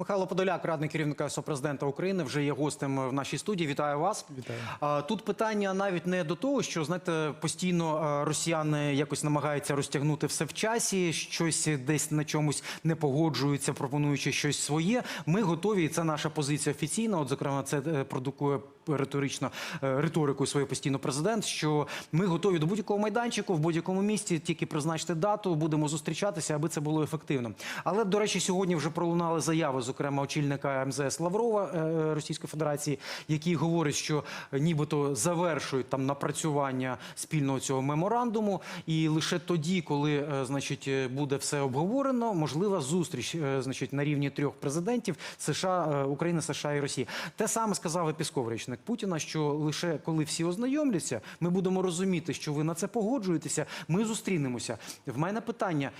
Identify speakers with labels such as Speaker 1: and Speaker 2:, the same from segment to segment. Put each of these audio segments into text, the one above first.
Speaker 1: Михайло Подоляк, радник керівника Офісу президента України, вже є гостем в нашій студії. Вітаю вас.
Speaker 2: Вітаю.
Speaker 1: Тут питання навіть не до того, що знаєте, постійно росіяни якось намагаються розтягнути все в часі, щось десь на чомусь не погоджуються, пропонуючи щось своє. Ми готові, і це наша позиція офіційна. От, зокрема, це е, продукує риторично е, риторикою своєю постійно президент. Що ми готові до будь-якого майданчику в будь-якому місці, тільки призначити дату, будемо зустрічатися, аби це було ефективно. Але до речі, сьогодні вже пролунали заяви, зокрема очільника МЗС Лаврова е, Російської Федерації, який говорить, що нібито завершують там напрацювання спільного цього меморандуму, і лише тоді, коли е, значить е, буде все обговорено, можлива зустріч значить на рівні трьох президентів США, України, США і Росії. Те саме сказав і Пісков, речник Путіна, що лише коли всі ознайомляться, ми будемо розуміти, що ви на це погоджуєтеся. Ми зустрінемося. В мене питання: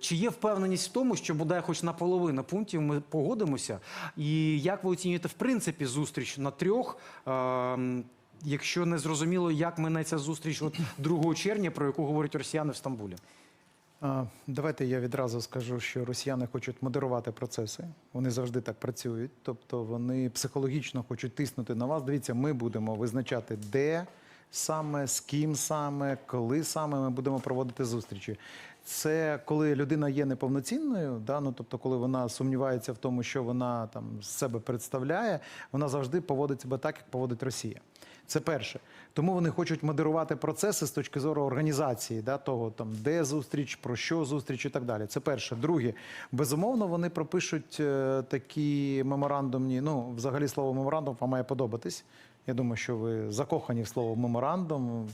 Speaker 1: чи є впевненість в тому, що бодай хоч на половину пунктів ми погодимося? І як ви оцінюєте в принципі зустріч на трьох? Е, Якщо не зрозуміло, як минеться зустріч от 2 червня, про яку говорять росіяни в Стамбулі?
Speaker 2: Давайте я відразу скажу, що росіяни хочуть модерувати процеси. Вони завжди так працюють. Тобто вони психологічно хочуть тиснути на вас. Дивіться, ми будемо визначати, де саме, з ким саме, коли саме ми будемо проводити зустрічі. Це коли людина є неповноцінною, да, ну тобто, коли вона сумнівається в тому, що вона там з себе представляє, вона завжди поводить себе так, як поводить Росія. Це перше. Тому вони хочуть модерувати процеси з точки зору організації, да, того там, де зустріч, про що зустріч і так далі. Це перше. Друге, безумовно, вони пропишуть е, такі меморандумні. Ну, взагалі, слово меморандум вам має подобатись. Я думаю, що ви закохані в слово меморандум.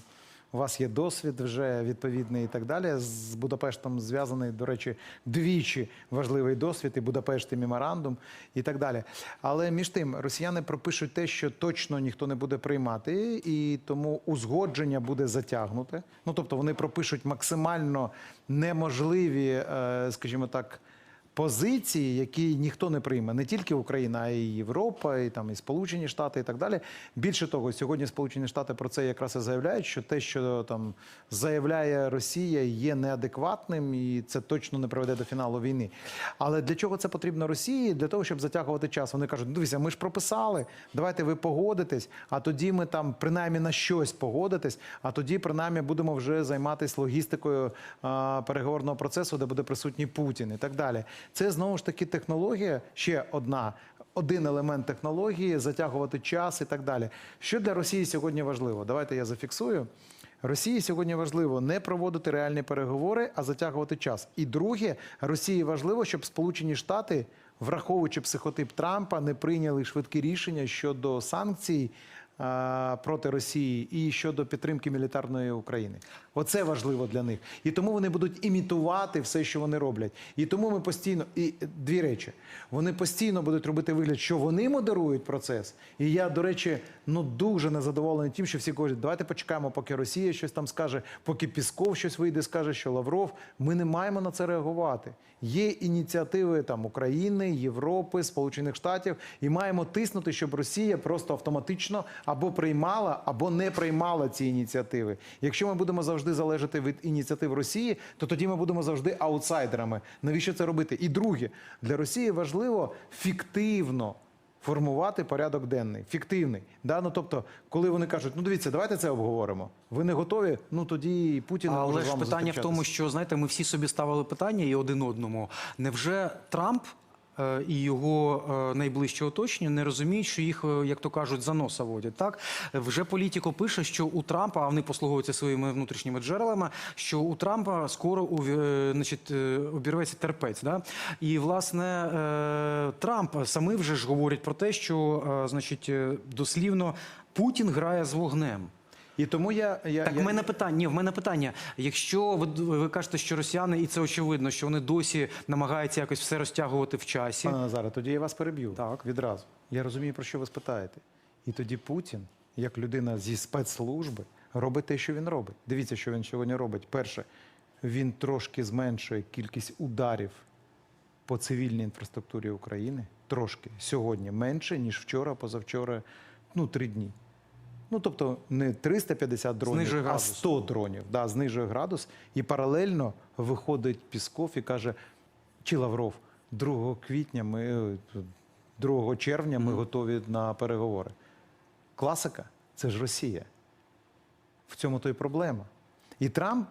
Speaker 2: У вас є досвід вже відповідний і так далі. З Будапештом зв'язаний, до речі, двічі важливий досвід, і Будапешт, і меморандум, і так далі. Але між тим, росіяни пропишуть те, що точно ніхто не буде приймати, і тому узгодження буде затягнуте. Ну тобто вони пропишуть максимально неможливі, е, скажімо так. Позиції, які ніхто не прийме, не тільки Україна, а й Європа, і там і Сполучені Штати, і так далі. Більше того, сьогодні Сполучені Штати про це якраз і заявляють, що те, що там заявляє Росія, є неадекватним, і це точно не приведе до фіналу війни. Але для чого це потрібно Росії? Для того, щоб затягувати час. Вони кажуть: «Ну, дивіться, ми ж прописали, давайте ви погодитесь, а тоді ми там принаймні на щось погодитесь, а тоді принаймні будемо вже займатися логістикою а, переговорного процесу, де буде присутній Путін і так далі. Це знову ж таки технологія, ще одна. Один елемент технології затягувати час і так далі. Що для Росії сьогодні важливо? Давайте я зафіксую. Росії сьогодні важливо не проводити реальні переговори, а затягувати час. І друге, Росії важливо, щоб Сполучені Штати, враховуючи психотип Трампа, не прийняли швидкі рішення щодо санкцій проти Росії і щодо підтримки мілітарної України. Оце важливо для них. І тому вони будуть імітувати все, що вони роблять. І тому ми постійно і е, дві речі. Вони постійно будуть робити вигляд, що вони модерують процес. І я, до речі, ну дуже незадоволений тим, що всі кажуть, давайте почекаємо, поки Росія щось там скаже, поки Пісков щось вийде, скаже, що Лавров. Ми не маємо на це реагувати. Є ініціативи там України, Європи, Сполучених Штатів, і маємо тиснути, щоб Росія просто автоматично або приймала, або не приймала ці ініціативи. Якщо ми будемо завжди залежати від ініціатив Росії, то тоді ми будемо завжди аутсайдерами. Навіщо це робити? І друге, для Росії важливо фіктивно. Формувати порядок денний, фіктивний. Да? Ну, тобто, коли вони кажуть, ну дивіться, давайте це обговоримо. Ви не готові? Ну тоді і Путін не може
Speaker 1: Але ж питання в тому, що знаєте, ми всі собі ставили питання і один одному. Невже Трамп і його е, найближче оточення не розуміють, що їх, е, як то кажуть, за носа водять? Так вже політико пише, що у Трампа, а вони послуговуються своїми внутрішніми джерелами, що у Трампа скоро е, значить, е, обірветься терпець. Да? І власне е, Трамп самі вже ж говорять про те, що е, значить, е, дослівно Путін грає з вогнем.
Speaker 2: І тому я, я,
Speaker 1: Так,
Speaker 2: я...
Speaker 1: в мене питання. Ні, в мене питання. Якщо ви, ви кажете, що росіяни, і це очевидно, що вони досі намагаються якось все розтягувати в часі.
Speaker 2: Пане Назаре, тоді я вас переб'ю.
Speaker 1: Так.
Speaker 2: Відразу. Я розумію, про що ви спитаєте. І тоді Путін, як людина зі спецслужби, робить те, що він робить. Дивіться, що він сьогодні робить. Перше, він трошки зменшує кількість ударів по цивільній інфраструктурі України. Трошки сьогодні менше, ніж вчора, позавчора, ну, три дні. Ну, тобто не 350 дронів,
Speaker 1: Знижує
Speaker 2: а
Speaker 1: градус.
Speaker 2: 100 дронів. Да, знижує градус. І паралельно виходить Пісков і каже, чи Лавров, 2 квітня ми 2 червня ми готові на переговори. Класика це ж Росія. В цьому то й проблема. І Трамп,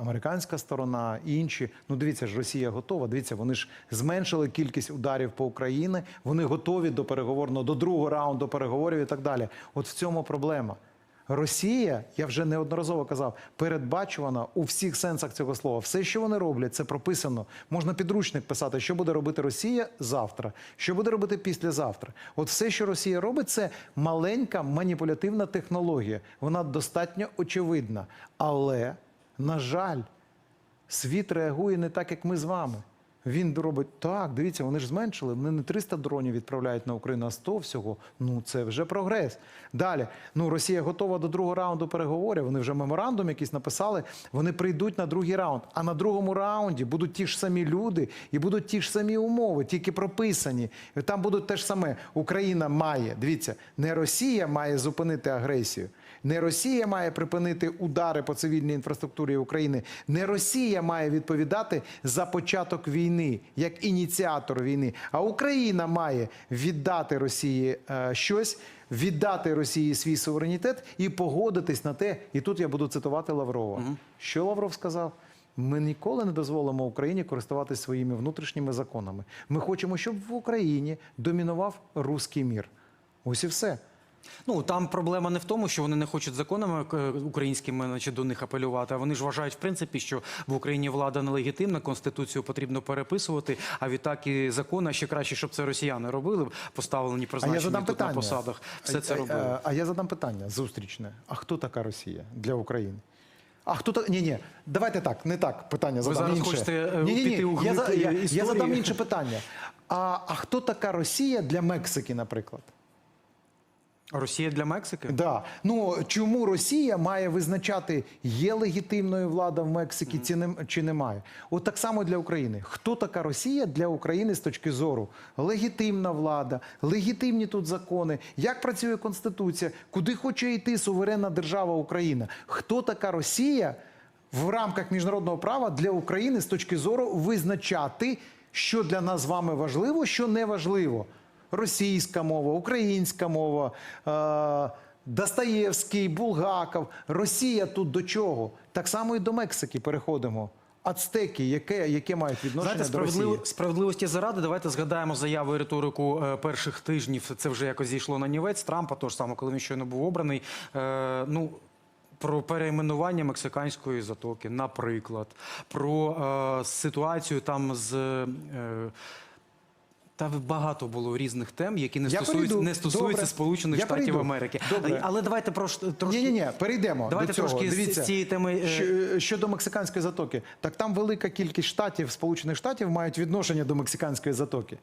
Speaker 2: американська сторона, інші. Ну, дивіться ж, Росія готова. Дивіться, вони ж зменшили кількість ударів по Україні. Вони готові до переговорного, до другого раунду переговорів і так далі. От в цьому проблема. Росія, я вже неодноразово казав, передбачувана у всіх сенсах цього слова. Все, що вони роблять, це прописано. Можна підручник писати, що буде робити Росія завтра, що буде робити післязавтра. От все, що Росія робить, це маленька маніпулятивна технологія. Вона достатньо очевидна. Але, на жаль, світ реагує не так, як ми з вами. Він робить так, дивіться, вони ж зменшили. Вони не 300 дронів відправляють на Україну, а 100 всього. Ну це вже прогрес. Далі, ну Росія готова до другого раунду переговорів. Вони вже меморандум якийсь написали. Вони прийдуть на другий раунд. А на другому раунді будуть ті ж самі люди і будуть ті ж самі умови, тільки прописані. Там будуть те ж саме. Україна має. Дивіться, не Росія має зупинити агресію. Не Росія має припинити удари по цивільній інфраструктурі України. Не Росія має відповідати за початок війни як ініціатор війни. А Україна має віддати Росії е, щось, віддати Росії свій суверенітет і погодитись на те. І тут я буду цитувати Лаврова. Що Лавров сказав? Ми ніколи не дозволимо Україні користуватися своїми внутрішніми законами. Ми хочемо, щоб в Україні домінував руський мір. Ось і все.
Speaker 1: Ну там проблема не в тому, що вони не хочуть законами е, українськими значить, до них апелювати. А вони ж вважають, в принципі, що в Україні влада нелегітимна, конституцію потрібно переписувати. А відтак і закони, а ще краще, щоб це росіяни робили, поставлені призначені тут
Speaker 2: питання.
Speaker 1: на посадах. Все
Speaker 2: А-
Speaker 1: це
Speaker 2: а-
Speaker 1: робили.
Speaker 2: А, а я задам питання зустрічне. А хто така Росія для України? А хто та ні, ні, давайте так, не так. Питання задам
Speaker 1: зараз
Speaker 2: інше.
Speaker 1: хочете, е,
Speaker 2: ні, ні,
Speaker 1: піти у
Speaker 2: ні. Я, я, я задам інше питання. А, а хто така Росія для Мексики, наприклад?
Speaker 1: Росія для Мексики?
Speaker 2: Да. Ну чому Росія має визначати, є легітимною влада в Мексиці чи, не, чи немає? От так само для України. Хто така Росія для України з точки зору? Легітимна влада, легітимні тут закони, як працює Конституція, куди хоче йти суверенна держава Україна? Хто така Росія в рамках міжнародного права для України з точки зору визначати, що для нас з вами важливо, що не важливо? Російська мова, українська мова, е, Достоєвський, Булгаков. Росія тут до чого? Так само і до Мексики переходимо. Ацтеки, яке, яке мають відношення
Speaker 1: Знаєте,
Speaker 2: до Росії?
Speaker 1: справедливості заради, давайте згадаємо заяву і риторику е, перших тижнів. Це вже якось зійшло на нівець Трампа, того ж самого, коли він щойно був обраний. Е, ну, про перейменування мексиканської затоки, наприклад, про е, ситуацію там з. Е, та багато було різних тем, які не
Speaker 2: Я
Speaker 1: стосуються,
Speaker 2: перейду.
Speaker 1: не стосуються
Speaker 2: Добре.
Speaker 1: Сполучених
Speaker 2: Я
Speaker 1: Штатів
Speaker 2: перейду.
Speaker 1: Америки.
Speaker 2: Добре.
Speaker 1: Але давайте про трошки
Speaker 2: Ні, ні, ні, перейдемо.
Speaker 1: Давайте
Speaker 2: до цього.
Speaker 1: трошки
Speaker 2: Дивіться,
Speaker 1: з цієї теми, е,
Speaker 2: щодо мексиканської затоки. Так там велика кількість штатів, Сполучених Штатів, мають відношення до мексиканської затоки.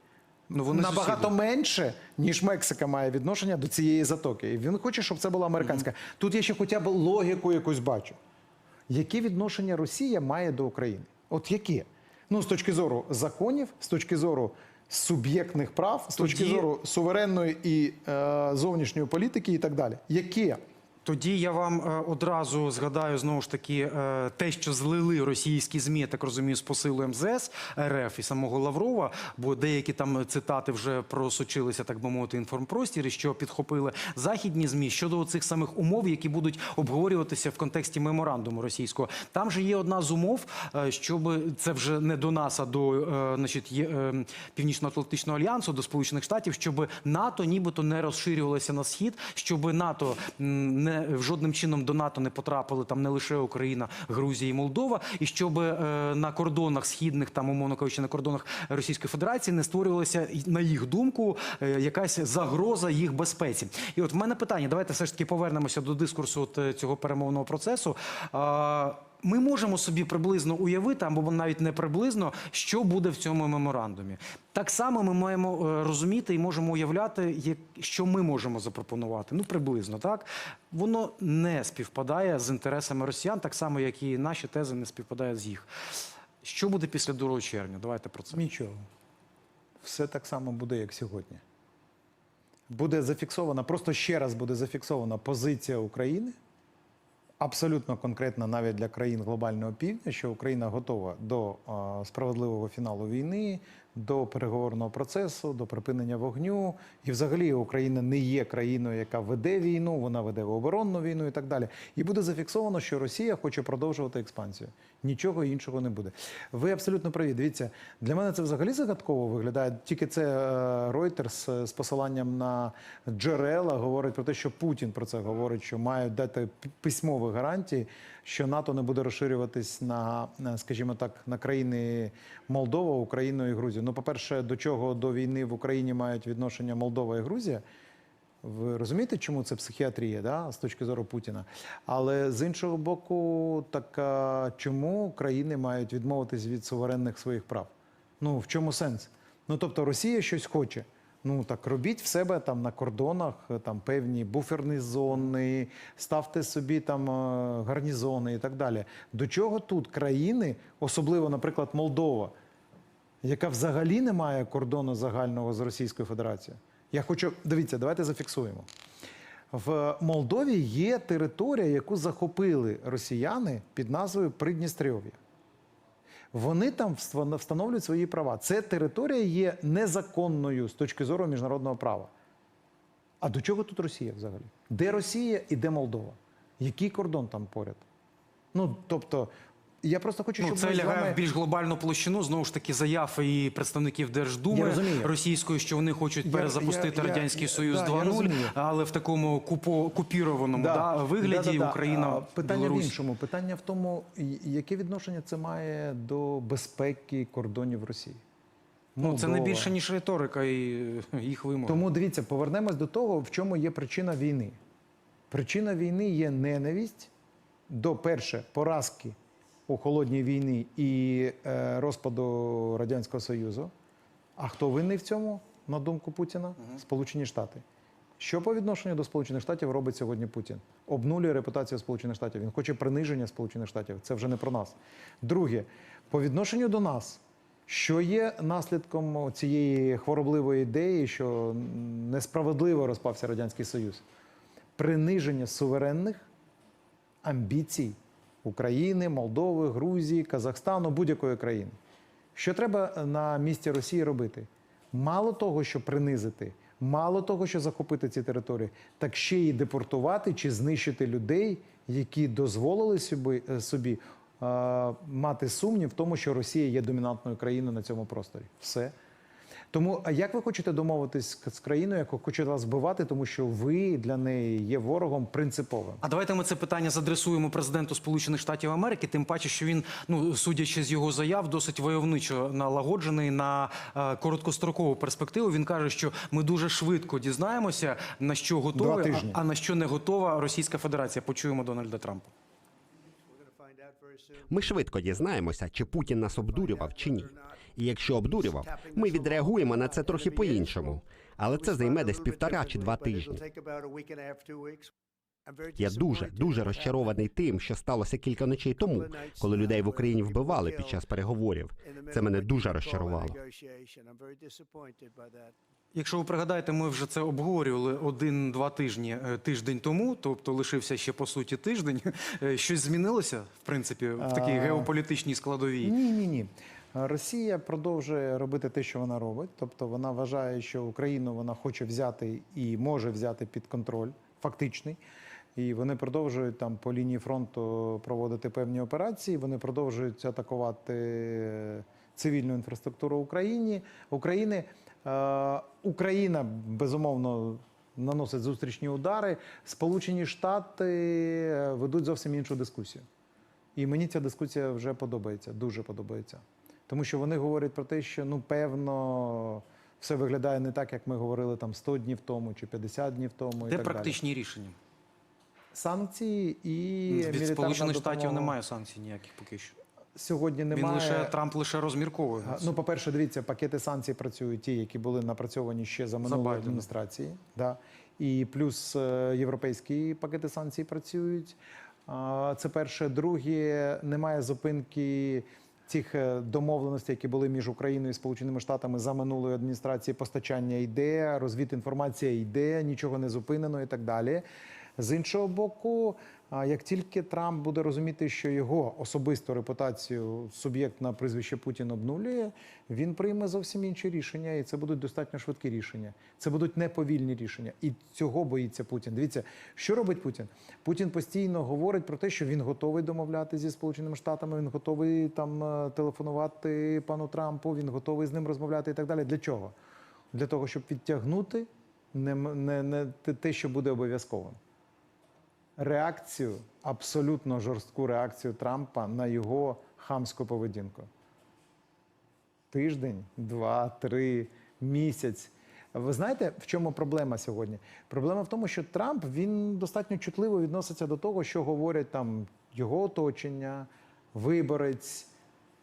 Speaker 1: Ну, вони
Speaker 2: набагато
Speaker 1: сусіди.
Speaker 2: менше, ніж Мексика має відношення до цієї затоки. І він хоче, щоб це була американська. Тут я ще хоча б логіку якусь бачу. Які відношення Росія має до України? От які? Ну, з точки зору законів, з точки зору суб'єктних прав, з точки зору суверенної і е, зовнішньої політики і так далі. Які?
Speaker 1: Тоді я вам е, одразу згадаю знову ж таки е, те, що злили російські змі, так розумію, з посилу МЗС РФ і самого Лаврова, бо деякі там цитати вже просочилися, так би мовити, інформпростірі, що підхопили західні змі щодо цих самих умов, які будуть обговорюватися в контексті меморандуму російського. Там же є одна з умов, е, щоб це вже не до нас, а до е, значить, е, Північно-Атлантичного альянсу, до Сполучених Штатів, щоб НАТО нібито не розширювалося на схід, щоб НАТО м, не жодним чином до НАТО не потрапили там не лише Україна, Грузія і Молдова, і щоб е, на кордонах східних, там умовно кажучи, на кордонах Російської Федерації не створювалася на їх думку е, якась загроза їх безпеці. І от в мене питання: давайте все ж таки повернемося до дискурсу е, цього перемовного процесу. Ми можемо собі приблизно уявити, або навіть не приблизно, що буде в цьому меморандумі. Так само ми маємо е, розуміти і можемо уявляти, що ми можемо запропонувати. Ну, приблизно так. Воно не співпадає з інтересами росіян, так само, як і наші тези не співпадають з їх. Що буде після 2 червня? Давайте про це.
Speaker 2: Нічого. Все так само буде, як сьогодні. Буде зафіксована, просто ще раз буде зафіксована позиція України, абсолютно конкретна навіть для країн глобального півдня, що Україна готова до справедливого фіналу війни, до переговорного процесу, до припинення вогню. І взагалі Україна не є країною, яка веде війну, вона веде оборонну війну і так далі. І буде зафіксовано, що Росія хоче продовжувати експансію. Нічого іншого не буде. Ви абсолютно праві. Дивіться, для мене це взагалі загадково виглядає. Тільки це е, Reuters е, з посиланням на джерела говорить про те, що Путін про це говорить, що мають дати письмові гарантії, що НАТО не буде розширюватись на, скажімо так, на країни Молдова, Україну і Грузію. Ну, по-перше, до чого до війни в Україні мають відношення Молдова і Грузія. Ви розумієте, чому це психіатрія, да, з точки зору Путіна? Але з іншого боку, так а чому країни мають відмовитись від суверенних своїх прав? Ну в чому сенс? Ну тобто Росія щось хоче. Ну так робіть в себе там на кордонах е, там певні буферні зони, ставте собі там е, гарнізони і так далі. До чого тут країни, особливо, наприклад, Молдова, яка взагалі не має кордону загального з Російською Федерацією. Я хочу дивіться, давайте зафіксуємо. В Молдові є територія, яку захопили росіяни під назвою Придністров'я. Вони там встановлюють свої права. Це територія є незаконною з точки зору міжнародного права. А до чого тут Росія взагалі? Де Росія і де Молдова? Який кордон там поряд? Ну тобто, я просто хочу,
Speaker 1: Ну, це
Speaker 2: ми
Speaker 1: лягає
Speaker 2: вами...
Speaker 1: в більш глобальну площину. Знову ж таки, заяв і представників Держдуми російської, що вони хочуть
Speaker 2: Я-
Speaker 1: перезапустити
Speaker 2: я- я-
Speaker 1: радянський
Speaker 2: я-
Speaker 1: союз
Speaker 2: да, я
Speaker 1: 2.0, але в такому купо купірованому да, вигляді
Speaker 2: Да-да-да.
Speaker 1: Україна
Speaker 2: А, питання
Speaker 1: Білорусь.
Speaker 2: в іншому. Питання в тому, яке відношення це має до безпеки кордонів Росії.
Speaker 1: Ну, це не більше ніж риторика і е, їх вимоги.
Speaker 2: Тому дивіться, повернемось до того, в чому є причина війни. Причина війни є ненависть до перше поразки у холодній війні і е, розпаду Радянського Союзу. А хто винний в цьому, на думку Путіна? Сполучені Штати. Що по відношенню до Сполучених Штатів робить сьогодні Путін? Обнулює репутацію Сполучених Штатів. Він хоче приниження Сполучених Штатів. Це вже не про нас. Друге, по відношенню до нас, що є наслідком цієї хворобливої ідеї, що несправедливо розпався Радянський Союз? Приниження суверенних амбіцій України, Молдови, Грузії, Казахстану, будь-якої країни. Що треба на місці Росії робити? Мало того, що принизити, мало того, що захопити ці території, так ще й депортувати чи знищити людей, які дозволили собі, е, собі е, мати сумнів в тому, що Росія є домінантною країною на цьому просторі. Все. Тому а як ви хочете домовитись з країною, яка хоче вас збивати, тому що ви для неї є ворогом принциповим?
Speaker 1: А давайте ми це питання задресуємо президенту Сполучених Штатів Америки. Тим паче, що він, ну судячи з його заяв, досить войовничо налагоджений на е, короткострокову перспективу. Він каже, що ми дуже швидко дізнаємося на що готова, а, а на що не готова Російська Федерація. Почуємо Дональда Трампа.
Speaker 3: Ми швидко дізнаємося, чи Путін нас обдурював чи ні. І якщо обдурював, ми відреагуємо на це трохи по-іншому. Але це займе десь півтора чи два тижні. Я дуже дуже розчарований тим, що сталося кілька ночей тому, коли людей в Україні вбивали під час переговорів. Це мене дуже розчарувало.
Speaker 1: Якщо ви пригадаєте, ми вже це обговорювали один-два тижні е, тиждень тому, тобто лишився ще по суті тиждень. Е, Щось змінилося в принципі в такій геополітичній складовій.
Speaker 2: Ні, ні, ні. Росія продовжує робити те, що вона робить. Тобто вона вважає, що Україну вона хоче взяти і може взяти під контроль, фактичний. І вони продовжують там по лінії фронту проводити певні операції. Вони продовжують атакувати цивільну інфраструктуру Україні. України. Е, Україна безумовно наносить зустрічні удари. Сполучені Штати е, ведуть зовсім іншу дискусію. І мені ця дискусія вже подобається, дуже подобається. Тому що вони говорять про те, що ну певно все виглядає не так, як ми говорили там 100 днів тому чи 50 днів тому. і
Speaker 1: Де
Speaker 2: так
Speaker 1: практичні рішення?
Speaker 2: санкції і
Speaker 1: Від Сполучених
Speaker 2: допомога.
Speaker 1: Штатів немає санкцій ніяких поки що.
Speaker 2: Сьогодні
Speaker 1: Він
Speaker 2: немає.
Speaker 1: лише Трамп лише розмірковує.
Speaker 2: Ну, по-перше, дивіться, пакети санкцій працюють ті, які були напрацьовані ще за минулої
Speaker 1: Байдена.
Speaker 2: адміністрації. Да. І плюс е, європейські пакети санкцій працюють. Це перше. Друге, немає зупинки цих е, домовленостей, які були між Україною і Сполученими Штатами за минулої адміністрації. Постачання йде, розвід інформація йде, нічого не зупинено і так далі. З іншого боку, як тільки Трамп буде розуміти, що його особисту репутацію суб'єкт на прізвище Путін обнулює, він прийме зовсім інші рішення, і це будуть достатньо швидкі рішення. Це будуть неповільні рішення. І цього боїться Путін. Дивіться, що робить Путін? Путін постійно говорить про те, що він готовий домовляти зі Сполученими Штатами, він готовий там е, телефонувати пану Трампу, він готовий з ним розмовляти і так далі. Для чого? Для того, щоб відтягнути не, не, не те- те, що буде обов'язковим. Реакцію, абсолютно жорстку реакцію Трампа на його хамську поведінку. Тиждень, два, три, місяць. Ви знаєте, в чому проблема сьогодні? Проблема в тому, що Трамп він достатньо чутливо відноситься до того, що говорять там його оточення, виборець,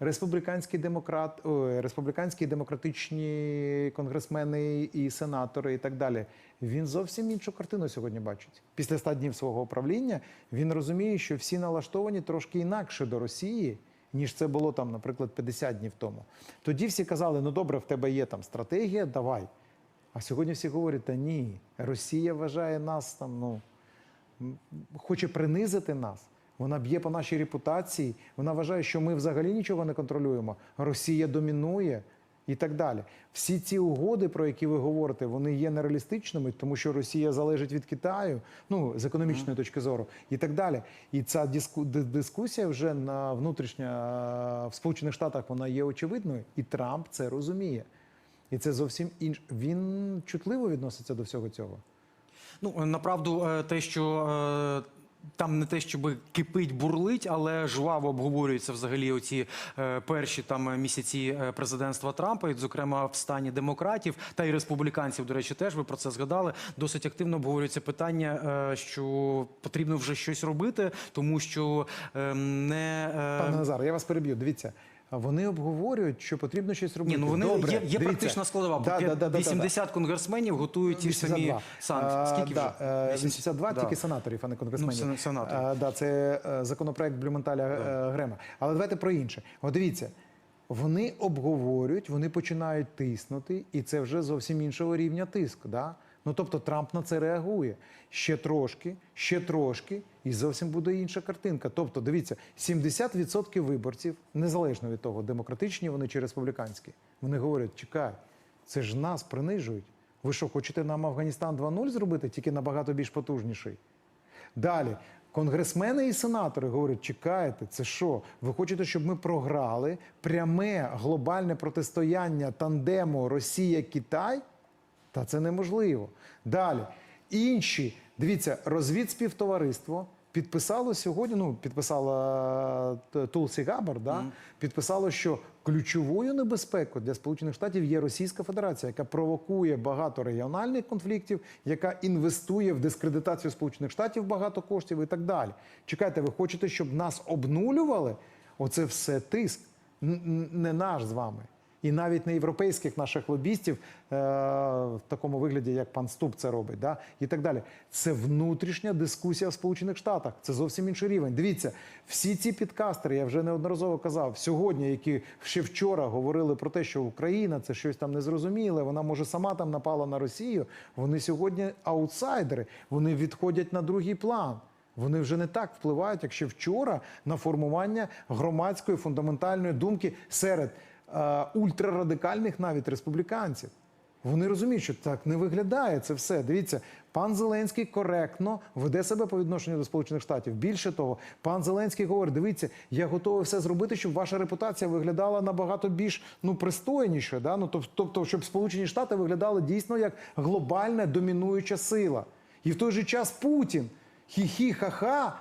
Speaker 2: республіканський демократ, республіканські демократичні конгресмени і сенатори, і так далі. Він зовсім іншу картину сьогодні бачить. Після ста днів свого управління він розуміє, що всі налаштовані трошки інакше до Росії. Ніж це було там, наприклад, 50 днів тому. Тоді всі казали: ну добре, в тебе є там стратегія, давай. А сьогодні всі говорять: та ні, Росія вважає нас там, ну хоче принизити нас. Вона б'є по нашій репутації. Вона вважає, що ми взагалі нічого не контролюємо. Росія домінує і так далі. Всі ці угоди, про які ви говорите, вони є нереалістичними, тому що Росія залежить від Китаю, ну з економічної точки зору, і так далі. І ця диску, дискусія вже на внутрішня в Сполучених Штатах вона є очевидною, і Трамп це розуміє. І це зовсім інш. Він чутливо відноситься до всього цього.
Speaker 1: Ну направду, е, те, що е, там не те, щоб кипить, бурлить, але жваво обговорюються взагалі оці е, перші там місяці е, президентства Трампа, і, зокрема в стані демократів та й республіканців. До речі, теж ви про це згадали. Досить активно обговорюється питання, е, що потрібно вже щось робити, тому що е, не е,
Speaker 2: Пане Назар, я вас переб'ю. Дивіться. Вони обговорюють, що потрібно щось робити.
Speaker 1: ні, ну вони
Speaker 2: Добре,
Speaker 1: є, є практична складова. бо
Speaker 2: Да, да, да, да, да,
Speaker 1: конгресменів готують ті ж самі санкції. Скільки вже?
Speaker 2: да, е,
Speaker 1: 80?
Speaker 2: 82
Speaker 1: Да.
Speaker 2: тільки сенаторів, а не конгресменів.
Speaker 1: Ну, сен- сенаторів.
Speaker 2: А, да, це е, законопроект Блюменталя е, Грема. Але давайте про інше. От дивіться, вони обговорюють, вони починають тиснути, і це вже зовсім іншого рівня тиск. Да? Ну тобто Трамп на це реагує. Ще трошки, ще трошки, і зовсім буде інша картинка. Тобто, дивіться, 70% виборців, незалежно від того, демократичні вони чи республіканські, вони говорять: чекай, це ж нас принижують. Ви що, хочете нам Афганістан 2.0 зробити, тільки набагато більш потужніший? Далі. Конгресмени і сенатори говорять: чекайте, це що? Ви хочете, щоб ми програли пряме глобальне протистояння тандему Росія-Китай? Та це неможливо. Далі. Інші, дивіться, розвідспівтовариство підписало сьогодні, ну, підписала е, Тулсі Габар, да? підписало, що ключовою небезпекою для Сполучених Штатів є Російська Федерація, яка провокує багато регіональних конфліктів, яка інвестує в дискредитацію Сполучених Штатів багато коштів і так далі. Чекайте, ви хочете, щоб нас обнулювали? Оце все тиск, не наш з вами. І навіть не європейських наших лобістів е, в такому вигляді, як пан Ступ це робить, да? і так далі. Це внутрішня дискусія в Сполучених Штатах. Це зовсім інший рівень. Дивіться, всі ці підкастери, я вже неодноразово казав, сьогодні, які ще вчора говорили про те, що Україна це щось там незрозуміле, вона може сама там напала на Росію. Вони сьогодні аутсайдери, вони відходять на другий план. Вони вже не так впливають, як ще вчора на формування громадської фундаментальної думки серед ультрарадикальних навіть республіканців. Вони розуміють, що так не виглядає це все. Дивіться, пан Зеленський коректно веде себе по відношенню до Сполучених Штатів. Більше того, пан Зеленський говорить: дивіться, я готовий все зробити, щоб ваша репутація виглядала набагато більш ну пристойніше. Да? Ну, тобто, щоб Сполучені Штати виглядали дійсно як глобальна домінуюча сила. І в той же час Путін хі-хі, ха-ха,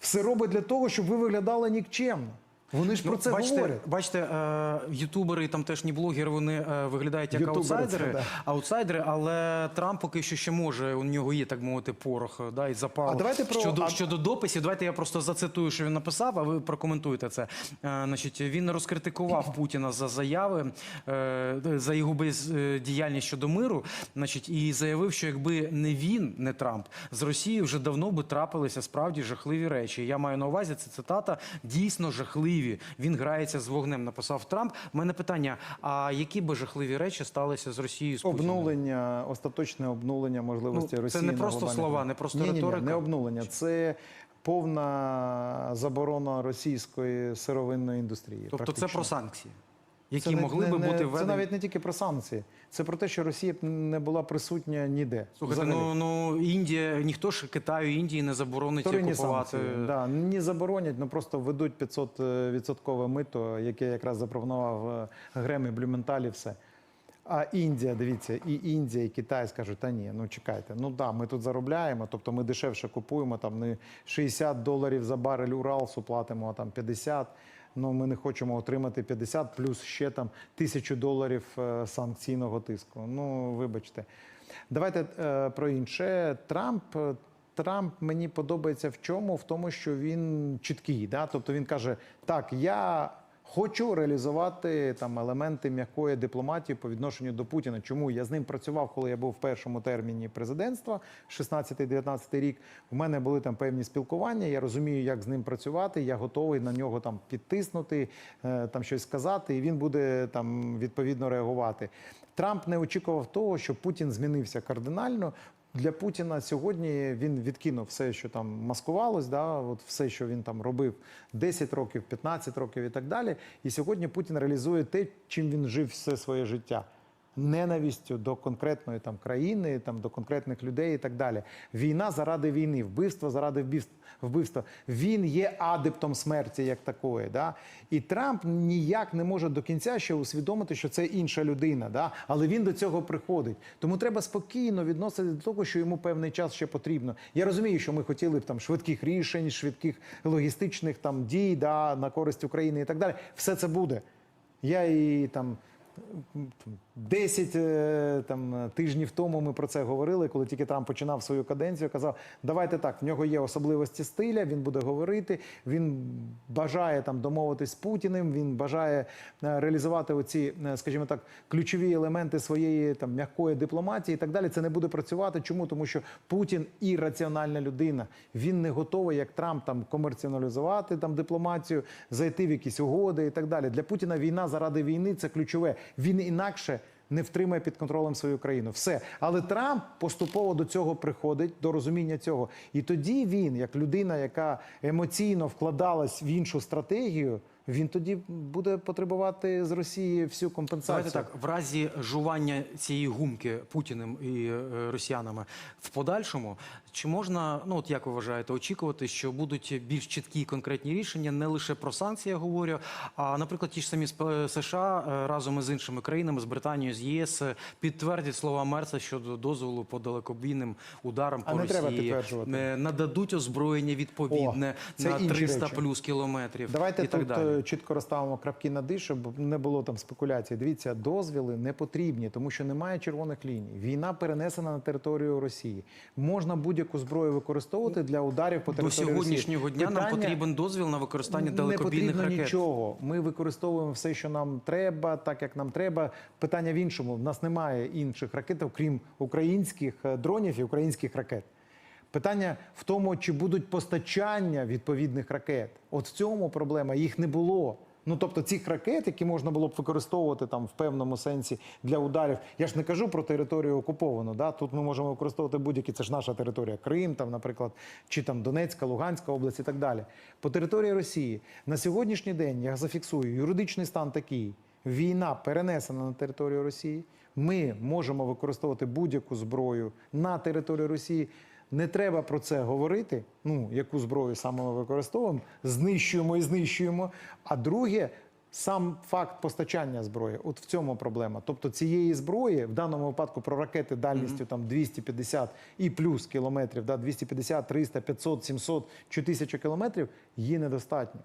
Speaker 2: все робить для того, щоб ви виглядали нікчемно. Вони ж про це
Speaker 1: Ну, бачите,
Speaker 2: говорять.
Speaker 1: Бачите, е, ютубери і тамтешні блогери вони е, виглядають як
Speaker 2: Ютубери,
Speaker 1: аутсайдери,
Speaker 2: це, да.
Speaker 1: аутсайдери, але Трамп поки що ще може. У нього є так мовити порох, е, да, і запал
Speaker 2: А давайте про-
Speaker 1: щодо,
Speaker 2: а-
Speaker 1: щодо дописів. Давайте я просто зацитую, що він написав, а ви прокоментуєте це. Е, значить, він розкритикував Путіна за заяви, е, за його бездіяльність щодо миру. Значить, і заявив, що якби не він, не Трамп, з Росією вже давно би трапилися справді жахливі речі. Я маю на увазі це цитата дійсно жахливі жахливі. Він грається з вогнем. Написав Трамп. У мене питання: а які би жахливі речі сталися з Росією з Путіним?
Speaker 2: Обнулення, остаточне обнулення можливості
Speaker 1: Ну, це не
Speaker 2: на
Speaker 1: просто слова, не просто
Speaker 2: Ні-ні-ні,
Speaker 1: риторика.
Speaker 2: Не обнулення, це повна заборона російської сировинної індустрії.
Speaker 1: Тобто це про санкції, які
Speaker 2: Це
Speaker 1: могли
Speaker 2: не-
Speaker 1: би
Speaker 2: не-
Speaker 1: бути
Speaker 2: Це навіть не тільки про санкції. Це про те, що Росія не була присутня ніде.
Speaker 1: Слухайте, ну, ну Індія, ніхто ж Китаю, Індії не заборонить
Speaker 2: Вторинні
Speaker 1: купувати.
Speaker 2: санкції, да, не заборонять, ну просто введуть 500 відсоткове мито, яке якраз запропонував е, Грем і Блюменталь і все. А Індія, дивіться, і Індія, і Китай скажуть, та ні, ну чекайте, ну да, ми тут заробляємо, тобто ми дешевше купуємо, там не 60 доларів за барель Уралсу платимо, а там 50, ну ми не хочемо отримати 50, плюс ще там тисячу доларів е, санкційного тиску. Ну, вибачте. Давайте е, про інше. Трамп. е, Трамп мені подобається в чому? В тому, що він чіткий. Да? Тобто він каже: так, я хочу реалізувати там елементи м'якої дипломатії по відношенню до Путіна. Чому я з ним працював, коли я був в першому терміні президентства, 16-19 рік. У мене були там певні спілкування. Я розумію, як з ним працювати. Я готовий на нього там підтиснути, е, там щось сказати, і він буде там відповідно реагувати. Трамп не очікував того, що Путін змінився кардинально. Для Путіна сьогодні він відкинув все, що там маскувалось, да, от все, що він там робив 10 років, 15 років і так далі. І сьогодні Путін реалізує те, чим він жив все своє життя. Ненавистю до конкретної там країни, там до конкретних людей і так далі. Війна заради війни, вбивство заради вбивства. Він є адептом смерті як такої. Да? І Трамп ніяк не може до кінця ще усвідомити, що це інша людина. Да? Але він до цього приходить. Тому треба спокійно відноситися до того, що йому певний час ще потрібно. Я розумію, що ми хотіли б там швидких рішень, швидких логістичних там дій да, на користь України і так далі. Все це буде. Я і там. 10 е, там, тижнів тому ми про це говорили, коли тільки Трамп починав свою каденцію. Казав, давайте так, в нього є особливості стиля, він буде говорити, він бажає там домовитись з Путіним, він бажає е, реалізувати оці, е, скажімо так, ключові елементи своєї там м'якої дипломатії і так далі. Це не буде працювати. Чому? Тому що Путін ірраціональна людина. Він не готовий, як Трамп, там комерціоналізувати там дипломатію, зайти в якісь угоди і так далі. Для Путіна війна заради війни це ключове. Він інакше не втримає під контролем свою країну. Все. Але Трамп поступово до цього приходить, до розуміння цього. І тоді він, як людина, яка емоційно вкладалась в іншу стратегію, він тоді буде потребувати з Росії всю компенсацію.
Speaker 1: Давайте так, в разі жування цієї гумки Путіним і е, росіянами в подальшому, чи можна, ну от як ви вважаєте, очікувати, що будуть більш чіткі і конкретні рішення, не лише про санкції я говорю, а наприклад, ті ж самі Сп- США е, разом із іншими країнами, з Британією, з ЄС, е, підтвердять слова Мерца щодо дозволу по далекобійним ударам
Speaker 2: А
Speaker 1: по
Speaker 2: не треба
Speaker 1: Росії, е, нададуть озброєння відповідне
Speaker 2: О,
Speaker 1: на
Speaker 2: інші
Speaker 1: 300
Speaker 2: речі.
Speaker 1: плюс кілометрів
Speaker 2: Давайте
Speaker 1: і так
Speaker 2: тут
Speaker 1: далі.
Speaker 2: Чітко розставимо крапки над «і», щоб не було там спекуляцій. Дивіться, дозвіли не потрібні, тому що немає червоних ліній. Війна перенесена на територію Росії. Можна будь-яку зброю використовувати для ударів по
Speaker 1: До
Speaker 2: території
Speaker 1: сьогоднішнього
Speaker 2: Росії.
Speaker 1: дня нам потрібен дозвіл на використання
Speaker 2: не
Speaker 1: далекобійних
Speaker 2: потрібно
Speaker 1: ракет.
Speaker 2: нічого. Ми використовуємо все, що нам треба, так як нам треба. Питання в іншому. В нас немає інших ракет, окрім українських е, дронів і українських ракет. Питання в тому, чи будуть постачання відповідних ракет. От в цьому проблема їх не було. Ну тобто цих ракет, які можна було б використовувати там в певному сенсі для ударів. Я ж не кажу про територію окуповану. Да? Тут ми можемо використовувати будь-які, це ж наша територія, Крим, там, наприклад, чи там Донецька, Луганська область і так далі. По території Росії на сьогоднішній день я зафіксую юридичний стан такий: війна перенесена на територію Росії. Ми можемо використовувати будь-яку зброю на території Росії. Не треба про це говорити. Ну, яку зброю саме ми використовуємо, знищуємо і знищуємо. А друге, сам факт постачання зброї. От в цьому проблема. Тобто цієї зброї, в даному випадку про ракети дальністю там 250 і плюс кілометрів, да, 250, 300, 500, 700 чи 1000 кілометрів, її недостатньо.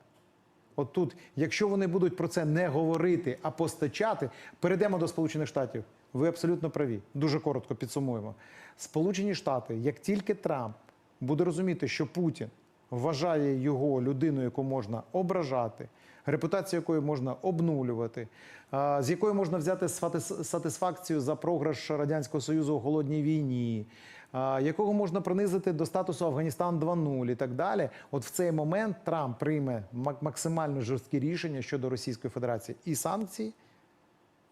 Speaker 2: От тут, якщо вони будуть про це не говорити, а постачати, перейдемо до Сполучених Штатів. Ви абсолютно праві. Дуже коротко підсумуємо. Сполучені Штати, як тільки Трамп буде розуміти, що Путін вважає його людиною, яку можна ображати, репутацію якої можна обнулювати, з якої можна взяти сатисфакцію за програш Радянського Союзу у голодній війні, якого можна принизити до статусу Афганістан 2.0 і так далі. От в цей момент Трамп прийме максимально жорсткі рішення щодо Російської Федерації і санкцій.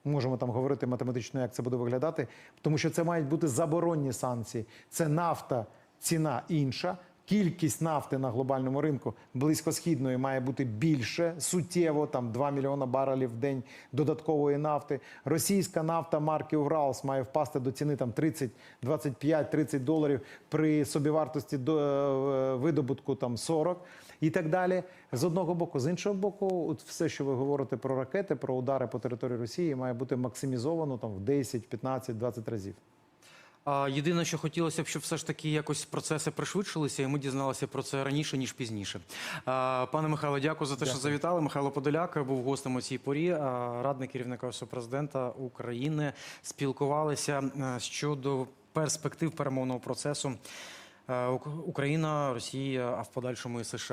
Speaker 2: Можемо там говорити математично, як це буде виглядати, тому що це мають бути заборонні санкції. Це нафта, ціна інша. Кількість нафти на глобальному ринку близькосхідної має бути більше суттєво, там 2 мільйона барелів в день додаткової нафти. Російська нафта марки Уралс має впасти до ціни там 30, 25, 30 доларів при собівартості до е, видобутку там 40 і так далі. З одного боку, з іншого боку, от все, що ви говорите про ракети, про удари по території Росії, має бути максимізовано там в 10, 15, 20 разів.
Speaker 1: А єдине, що хотілося б, щоб все ж таки якось процеси пришвидшилися, і ми дізналися про це раніше ніж пізніше. А, Пане Михайло, дякую за те, що завітали. Михайло Подоляк був гостем у цій порі. а, Радник керівника Офісу президента України спілкувалися щодо перспектив перемовного процесу Україна, Росія, а в подальшому і США.